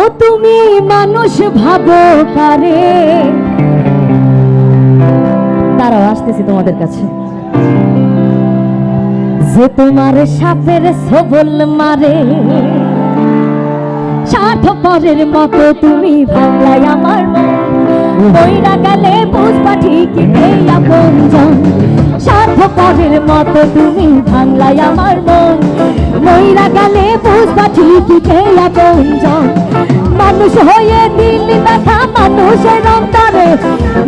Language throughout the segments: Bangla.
ও তুমি মানুষ ভাবো পারে। তারাও আসতেছি তোমাদের কাছে। যে তোমার সাপের সবল মারে ষাট পরের মতো তুমি ভাবলাই আমার মন। বইরা গেলে বুঝবা ঠিকই এই আপনজন ষাট পরের মতো তুমি ভাঙলাই আমার মন। মইরা গেলে বুঝবা ঠিকই এই আপনজন মানুষ হয়ে দিল্লি ব্যথা মানুষের অন্তরে।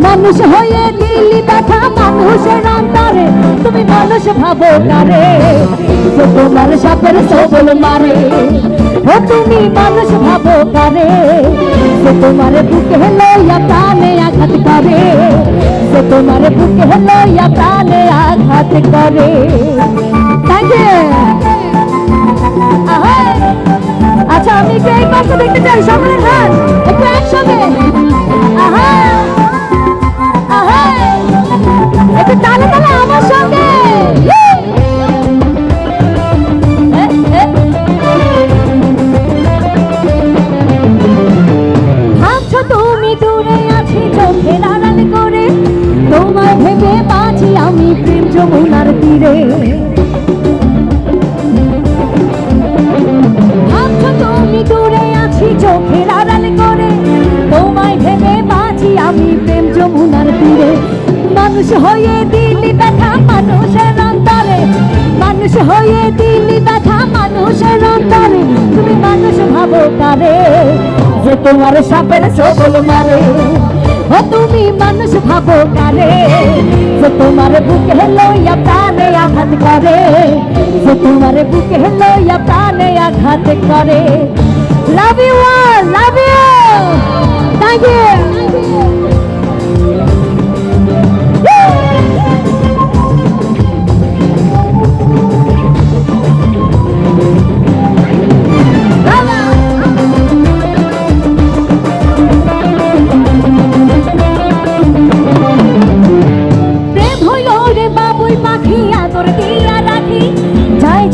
মানুষ হয়ে দিল্লি ব্যথা মানুষের অন্তরে। তুমি মানুষ ভাবো কারে তোমার সাপের সবল মারে। ও তুমি মানুষ ভাবো কারে সে তোমার বুকে লইয়া প্রাণে আঘাত করে সে তোমার বুকে লইয়া প্রাণে আঘাত করে। আচ্ছা আমি কে এই পাশে দেখতে চাই? সামনে মানুষ হয়ে দিলি ব্যথা মানুষের অন্তরে। মানুষ হয়ে দিলি ব্যথা মানুষের অন্তরে। তুমি মানুষ ভাবো কারে যে তোমার সাপের সবল মারে। ও তুমি মানুষ ভাবো কারে যে তোমার বুকে লইয়া প্রাণে আঘাত করে। যে তোমার বুকে লইয়া প্রাণে আঘাত করে। Love you love you thank you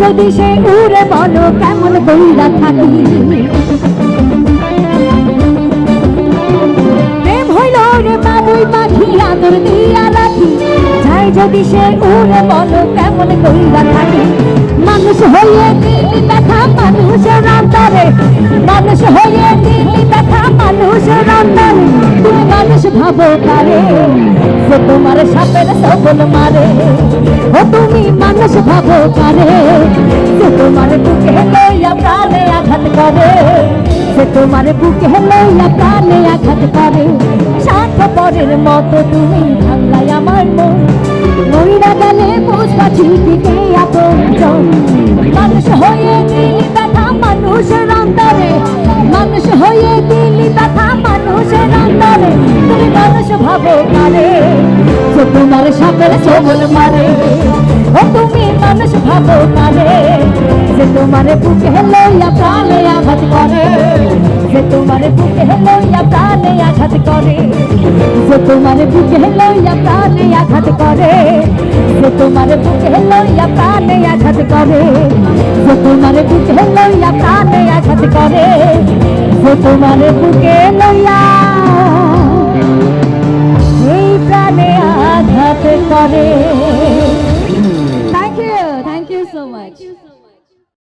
যদি সে উড়ে বলো, কেমন বইরা থাকি? প্রেম হইল রে বাবুই পাখি, আদর দিয়া রাখি। যাই যদি সে উড়ে বলো, কেমন কইরা থাকি? মানুষ হয়ে দিলি ব্যথা মানুষের অন্তরে মানুষ হয়ে দিলি ব্যথা মানুষের অন্তরে তুমি মানুষ ভাবো যে তোমার সাপের সবল মারে, ও তুমি মানুষ ভাবো পারে। সে তোমার বুকে লইয়া প্রাণে আঘাত করে, সে তোমার বুকে লইয়া প্রাণে আঘাত করে। সাত পরের মতো তুমি ভাঙলাই আমার মন। মহিলা গেলে বুঝবা ঠিকই আপন। অন্তরে তুমি মানুষ ভাবো কারে, যে তোমার সাপের সবল মারে। ও, তুমি মানুষ ভাবো কারে, যে তোমার বুকে লইয়া প্রাণে আঘাত করে। যে তোমার বুকে লইয়া প্রাণে আঘাত করে। যে তোমার বুকে লইয়া প্রাণে আঘাত করে। যে তোমার বুকে লইয়া প্রাণে আঘাত করে। যে তোমার বুকে লইয়া প্রাণে আঘাত করে। যে তোমার বুকে লইয়া এই প্রাণে আঘাত করে